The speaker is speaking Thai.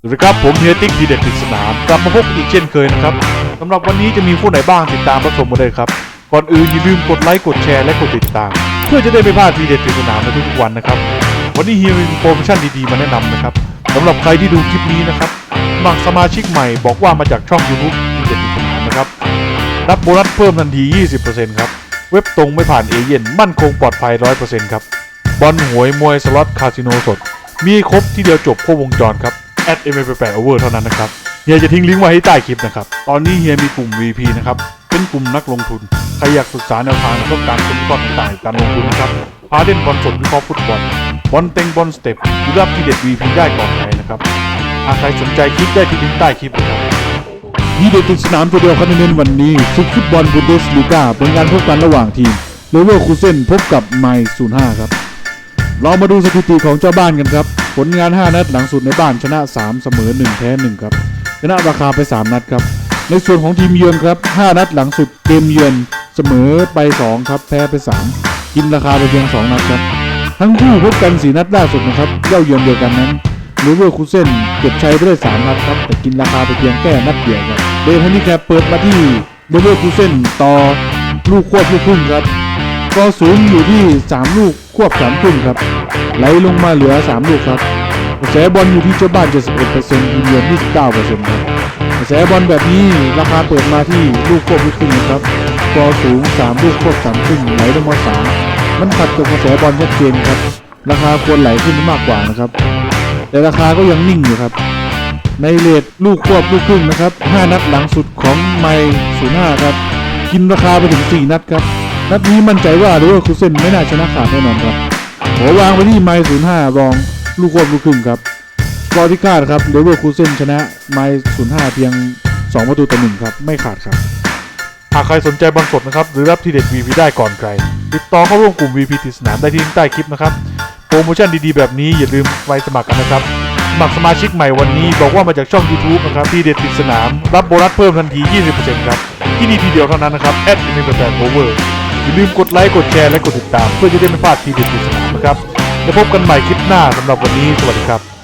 สวัสดีครับผมเฮียติ๊กดีเด็ดปริศนามกลับมาพบอีกเช่นเคยนะครับสำหรับวันนี้จะมีคู่ไหนบ้างติดตามรับชมมาเลยครับ ก่อนอื่นอย่าลืมกดไลค์กดแชร์และกดติดตาม เพื่อจะได้ไม่พลาดทีเด็ดปริศนามในทุกๆวันนะครับ วันนี้เฮียมีโปรโมชั่นดีๆมาแนะนำนะครับสำหรับใครที่ดูคลิปนี้นะครับสมัครสมาชิกใหม่บอกว่ามาจากช่อง YouTube ทีเด็ดปริศนามนะครับรับโบนัสเพิ่มทันที 20%ครับเว็บตรงไม่ผ่านเอเย่นมั่นคงปลอดภัย 100%ครับบอลหวยมวยสล็อตคาสิโนสด มีครบที่เดียวจบครบวงจรครับ แอด m อ8 over เท่านั้นนะครับเฮียจะทิ้งลิงก์ไว้ให้ใต้คลิปนะครับ ตอนนี้เฮียมีกลุ่ม VP นะครับ เป็นกลุ่มนักลงทุน ใครอยากศึกษาแนวทางและต้องการค้นคว้าต่างการลงทุนนะครับพาเล่นบอลสดวิเคราะห์ฟุตบอลบอลเต็งบอลสเต็ปหรือรับที่เด็ด VP ได้ก่อนใครนะครับหากใครสนใจคลิกได้ที่ลิงก์ใต้คลิปเลยครับยีเด็ดติดสนามตัวเดียวครับเน้นวันนี้ซุปฟุตบอลบูนเดสลีกาเป็นการพบกันระหว่างทีมเลเวอร์คูเซนพบกับไมล์05 ครับ เรามาดูสถิติของเจ้าบ้านกันครับ ผลงาน 5 นัดหลังสุดในบ้านชนะ 3 เสมอ 1 แพ้ 1 ครับ ชนะราคาไป 3 นัดครับ ในส่วนของทีมเยือนครับ 5 นัดหลังสุดเกมเยือนเสมอไป 2 ครับ แพ้ไป 3 กินราคาไปเพียง 2 นัดครับ ทั้งคู่พบกัน 4 นัดล่าสุดนะครับเย่าเยือนเดียวกันนั้นเลเวอร์คูเซนเก็บชัยไปได้ 3 นัดครับ แต่กินราคาไปเพียงแค่นัดเดียวครับโดยฮันนี่แคปเปิดมาที่เลเวอร์คูเซนต่อลูกควบลูกครึ่งครับก็สูงอยู่ที่ 3 ลูก ควบ3ครึ่งครับ ไหลลงมาเหลือ 3 ลูกครับกระแสบอลอยู่ที่เจ้าบ้าน 71%ทีมเยือน 29%ครับกระแสบอลแบบนี้ราคาเปิดมาที่ลูกควบลูกครึ่งครับก็สูง 3 ลูกควบ3ครึ่งไหลลงมา 3 มันขัดกับกระแสบอลชัดเจนครับ ราคาควรไหลขึ้นมากกว่านะครับ แต่ราคาก็ยังนิ่งอยู่ครับ ในเลทลูกควบลูกครึ่งนะครับ 5 นัดหลังสุดของไมล์05ครับ กินราคาไปถึง 4 นัดครับ นัดนี้มั่นใจว่าเรเวอร์คูเซนไม่น่าชนะขาดแน่นอนครับขอววางไว้ที่ไมล์05รองลูกควบลูกครึ่งครับกอที่คาดครับเรเวอร์คูเซนชนะไมล์05เพียง 2 ประตูต่อหนึ่งครับ ไม่ขาดครับ หากใครสนใจบอลสดนะครับ หรือรับทีเด็ด VP ได้ก่อนใคร ติดต่อเข้าร่วมกลุ่ม VP ติดสนามได้ที่ลิงก์ใต้คลิปนะครับ โปรโมชั่นดีๆแบบนี้อย่าลืมไปสมัครกันนะครับสมัครสมาชิกใหม่วันนี้บอกว่ามาจากช่อง YouTube นะครับทีเด็ดติดสนาม รับโบนัสเพิ่มทันที 20%ครับที่นี่ทีเดียวเท่านั้นนะครับแอดมินแฟนโอเวอร์ อย่าลืมกดไลค์กดแชร์และกดติดตาม เพื่อจะได้ไม่พลาดทีเด็ดติดสนามนะครับแล้วพบกันใหม่คลิปหน้าสำหรับวันนี้สวัสดีครับ